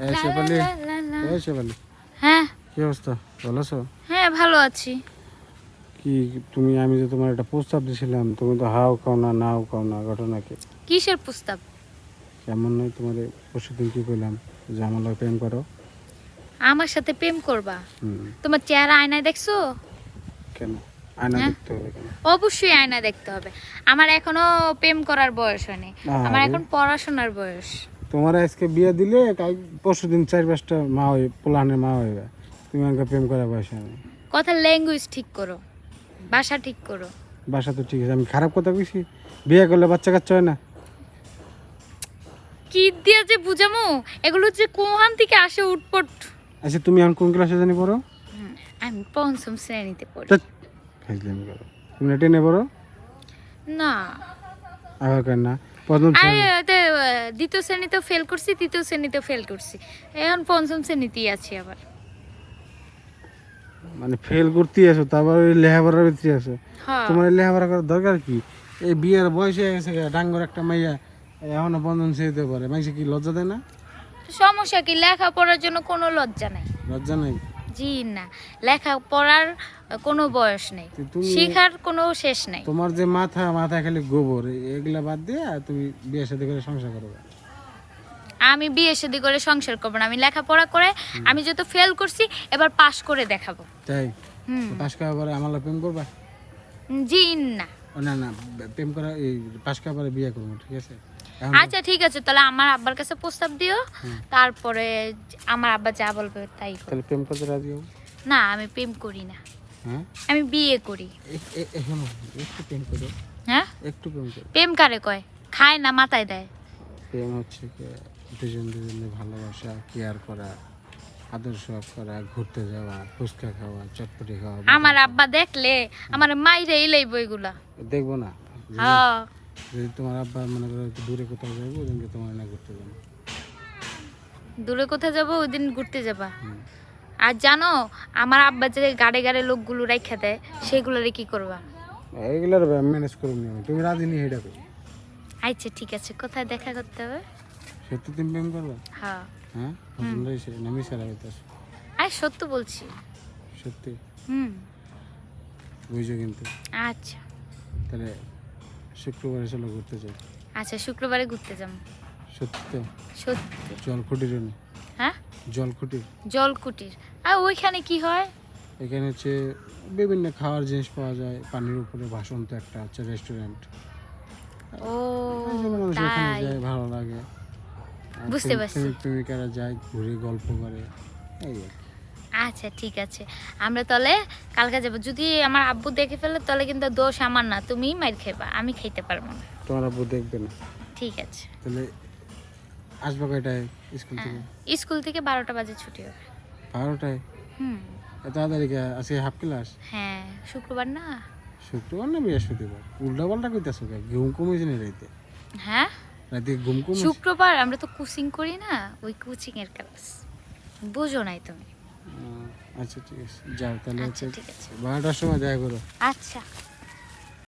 এই শেফালি। লা লা লা। এই শেফালি। হ্যাঁ। কি অবস্থা? ভালো আছো? হ্যাঁ ভালো আছি। কি তুমি আমি যে তোমার একটা প্রস্তাব দিয়েছিলাম তুমি তো হাও খাও না নাও খাও না ঘটনা কি? কিসের প্রস্তাব? কেমন নয় তোমার পরশু দিন কি করলাম? যে আমার লগে প্রেম করো। আমার সাথে প্রেম করবা? হুম। তোমার চেহারা আয়নায় দেখছ? কেন? আয়না হ্যাঁ? দেখতে হবে কেন? অবশ্যই আয়না দেখতে হবে। আমার এখনও প্রেম করার বয়স হয়নি। আমার এখন পড়াশোনার বয়স। তোমার আজকে বিয়ে দিলে কাল পরশু দিন চার পাঁচটা মা হয়ে পোলানের মা হইবে। তুমি আমাকে প্রেম করা বয়স আমি কথা ল্যাঙ্গুয়েজ ঠিক করো ভাষা ঠিক করো। বাসা তো ঠিক আছে আমি খারাপ কথা কইছি? বিয়ে করলে বাচ্চা কাচ্চা হয় না? কি দিয়ে যে বুঝামো? এগুলো যে কোহান থেকে আসে উটপট। আচ্ছা তুমি এখন কোন ক্লাসে জানি পড়ো? হুম, আমি পঞ্চম শ্রেণীতে পড়ি। ধ্যাৎ, ফাইজলামি করো। তুমি না টেনে পড়ো? না। আবার কেন না? প্রথম দ্বিতীয় শ্রেণীতেও ফেল করছি তৃতীয় শ্রেণীতেও ফেল করছি। এখন পঞ্চম শ্রেণীতেই আছি আবার। মানে ফেল করতে আছো তারপর ওই লেখাপড়ার ভিতরে আছো। হ্যাঁ। তোমার এই করার দরকার কি? এই বিয়ের বয়স হয়ে গেছে ডাঙ্গর একটা মাইয়া এখনও বন্ধন ছেড়ে পারে মাইসে কি লজ্জা দেয় না? সমস্যা কি? লেখাপড়ার জন্য কোনো লজ্জা নাই। লজ্জা নাই? জি না। লেখাপড়ার কোনো বয়স নেই। শেখার কোনো শেষ নাই। তোমার যে মাথা মাথা খালি গোবর এগুলা বাদ দিয়ে তুমি বিয়ে সাথে করে সংসার করবে? আমি বিয়ে শাদী করে সংসার করব না। আমি লেখাপড়া করে আমি যত ফেল করছি এবার পাস করে দেখাবো। তাই? হুম। পাশ করার পরে আমার প্রেম করবা? জি না। ও না না প্রেম করা পাশ করার পরে বিয়ে করব ঠিক আছে? আচ্ছা ঠিক আছে তাহলে আমার আব্বার কাছে প্রস্তাব দিও তারপরে আমার আব্বা যা বলবে তাই তাহলে প্রেম করতে রাজি হব? না আমি প্রেম করি না। হ্যাঁ? আমি বিয়ে করি। একটু প্রেম করো। হ্যাঁ? একটু প্রেম করো। প্রেম কারে কয়? খায় না মাথায় দেয়? প্রেম হচ্ছে কি দুজন দুজনে ভালোবাসা কেয়ার করা আদর সব করা ঘুরতে যাওয়া ফুচকা খাওয়া চটপটি খাওয়া আমার আব্বা দেখলে আমার মাইরে এলেইব এগুলা। দেখব না। হ্যাঁ। যদি তোমার আব্বা মনে করো দূরে কোথাও যাব ওদিনকে তোমার না ঘুরতে যাব। দূরে কোথায় যাব ওই দিন ঘুরতে যাবা। আর জানো আমার আব্বা যে গাড়ে গাড়ে লোকগুলো রেখে দেয় সেগুলোরে কি করবা? এইগুলোর ম্যানেজ করে নিও তুমি রাজি নিয়ে এটা আচ্ছা ঠিক আছে কোথায় দেখা করতে হবে? সত্যি তুমি প্রেম করবে? হ্যাঁ। হ্যাঁ? নামি সারা হইতেছে আরে সত্য বলছি। সত্যি? হুম। বুঝছ কিন্তু। আচ্ছা। তাহলে শুক্রবারে চলো ঘুরতে যাই। আচ্ছা শুক্রবারে ঘুরতে যাব। সত্যি? সত্যি। জলখুটির জন্য হ্যাঁ? জলখুটির জলকুটির। আর ওইখানে কি হয়? এখানে হচ্ছে বিভিন্ন খাওয়ার জিনিস পাওয়া যায়। পানির উপরে ভাসন্ত একটা হচ্ছে রেস্টুরেন্ট ও তাই। ভালো লাগে। বুঝতে পারছি। প্রেমিক প্রেমিকারা যায় ঘুরে গল্প করে। এই আর। আচ্ছা ঠিক আছে। আমরা তাহলে কালকে যাব। যদি আমার আব্বু দেখে ফেলে তাহলে কিন্তু দোষ আমার না। তুমি মাইর খেবা আমি খাইতে পারব না। তোমার আব্বু দেখবে না। ঠিক আছে। তাহলে আসবে কয়টায় স্কুল থেকে? হ্যাঁ স্কুল থেকে বারোটা বাজে ছুটি হবে। বারোটায়? হুম। এত তাড়াতাড়ি? আজকে হাফ ক্লাস হ্যাঁ শুক্রবার না? শুক্রবার না বৃহস্পতিবার? উল্টা পাল্টা কইতেছো কে? ঘুম কমেছে না রাইতে? হ্যাঁ? রাতে ঘুম কমেছে? শুক্রবার? আমরা তো কোচিং করি না ওই কোচিং এর ক্লাস বুঝো নাই তুমি। আচ্ছা ঠিক আছে। যাও তাহলে আচ্ছা হচ্ছে আছে। বারোটার সময় দেখা করো। আচ্ছা।